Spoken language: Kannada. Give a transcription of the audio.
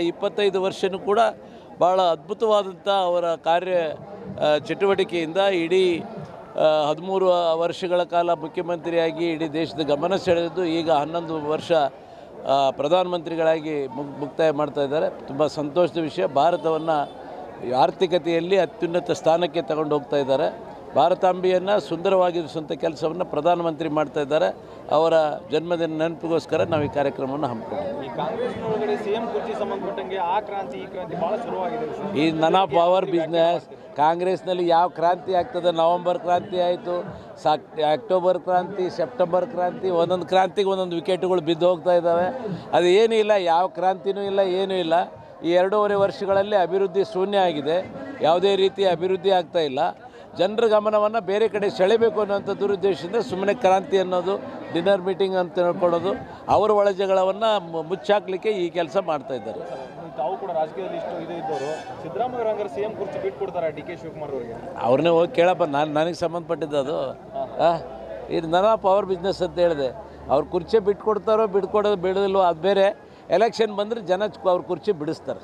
ಇಪ್ಪತ್ತೈದು ವರ್ಷನೂ ಕೂಡ ಭಾಳ ಅದ್ಭುತವಾದಂಥ ಅವರ ಕಾರ್ಯ ಚಟುವಟಿಕೆಯಿಂದ ಇಡೀ ಹದಿಮೂರು ವರ್ಷಗಳ ಕಾಲ ಮುಖ್ಯಮಂತ್ರಿಯಾಗಿ ಇಡೀ ದೇಶದ ಗಮನ ಸೆಳೆದು ಈಗ ಹನ್ನೊಂದು ವರ್ಷ ಪ್ರಧಾನಮಂತ್ರಿಗಳಾಗಿ ಮುಗ್, ಮುಕ್ತಾಯ ಮಾಡ್ತಾ ಇದ್ದಾರೆ. ತುಂಬ ಸಂತೋಷದ ವಿಷಯ. ಭಾರತವನ್ನು ಆರ್ಥಿಕತೆಯಲ್ಲಿ ಅತ್ಯುನ್ನತ ಸ್ಥಾನಕ್ಕೆ ತಗೊಂಡು ಹೋಗ್ತಾ ಇದ್ದಾರೆ. ಭಾರತಾಂಬೆಯನ್ನು ಸುಂದರವಾಗಿರಿಸುವಂಥ ಕೆಲಸವನ್ನು ಪ್ರಧಾನಮಂತ್ರಿ ಮಾಡ್ತಾ ಇದ್ದಾರೆ. ಅವರ ಜನ್ಮದಿನ ನೆನಪಿಗೋಸ್ಕರ ನಾವು ಈ ಕಾರ್ಯಕ್ರಮವನ್ನು ಹಮ್ಮಿಕೊಂಡಿದ್ದೀವಿ. ಈ ನನ ಪವರ್ ಬಿಸ್ನೆಸ್ ಕಾಂಗ್ರೆಸ್ನಲ್ಲಿ ಯಾವ ಕ್ರಾಂತಿ ಆಗ್ತದೆ? ನವಂಬರ್ ಕ್ರಾಂತಿ ಆಯಿತು ಸಾಕ್ ಅಕ್ಟೋಬರ್ ಕ್ರಾಂತಿ ಸೆಪ್ಟೆಂಬರ್ ಕ್ರಾಂತಿ ಒಂದೊಂದು ಕ್ರಾಂತಿಗೆ ಒಂದೊಂದು ವಿಕೆಟ್ಗಳು ಬಿದ್ದು ಹೋಗ್ತಾ ಇದ್ದಾವೆ. ಅದು ಏನೂ ಇಲ್ಲ ಯಾವ ಕ್ರಾಂತಿನೂ ಇಲ್ಲ ಏನೂ ಇಲ್ಲ. ಈ ಎರಡೂವರೆ ವರ್ಷಗಳಲ್ಲಿ ಅಭಿವೃದ್ಧಿ ಶೂನ್ಯ ಆಗಿದೆ. ಯಾವುದೇ ರೀತಿ ಅಭಿವೃದ್ಧಿ ಆಗ್ತಾ ಇಲ್ಲ. ಜನರ ಗಮನವನ್ನು ಬೇರೆ ಕಡೆ ಸೆಳೆಬೇಕು ಅನ್ನೋಂಥ ದುರುದ್ದೇಶದಿಂದ ಸುಮ್ಮನೆ ಕ್ರಾಂತಿ ಅನ್ನೋದು ಡಿನ್ನರ್ ಮೀಟಿಂಗ್ ಅಂತ ಹೇಳ್ಕೊಳ್ಳೋದು ಅವರ ಒಳಜಗಳವನ್ನು ಮುಚ್ಚಾಕ್ಲಿಕ್ಕೆ ಈ ಕೆಲಸ ಮಾಡ್ತಾ ಇದ್ದಾರೆ. ತಾವು ಕೂಡ ರಾಜಕೀಯದಲ್ಲಿ ಇಷ್ಟು ಇದು ಇದ್ದವರು. ಸಿದ್ದರಾಮಯ್ಯ ಸಿಎಂ ಕುರ್ಚಿ ಬಿಟ್ಟು ಕೊಡ್ತಾರ ಡಿ ಕೆ ಶಿವಕುಮಾರ್ ಅವರಿಗೆ? ಅವ್ರನ್ನೇ ಹೋಗಿ ಕೇಳಪ್ಪ ನಾನು ನನಗೆ ಸಂಬಂಧಪಟ್ಟಿದ್ದು ಅದು. ಇದು ನನ್ನ ಪವರ್ ಬಿಸ್ನೆಸ್ ಅಂತ ಹೇಳಿದೆ. ಅವ್ರ ಕುರ್ಚಿ ಬಿಟ್ಕೊಡ್ತಾರೋ ಬಿಟ್ಕೊಡೋದು ಬಿಡೋದಿಲ್ವೋ ಅದು ಬೇರೆ. ಎಲೆಕ್ಷನ್ ಬಂದರೆ ಜನ ಅವ್ರ ಕುರ್ಚಿ ಬಿಡಿಸ್ತಾರೆ.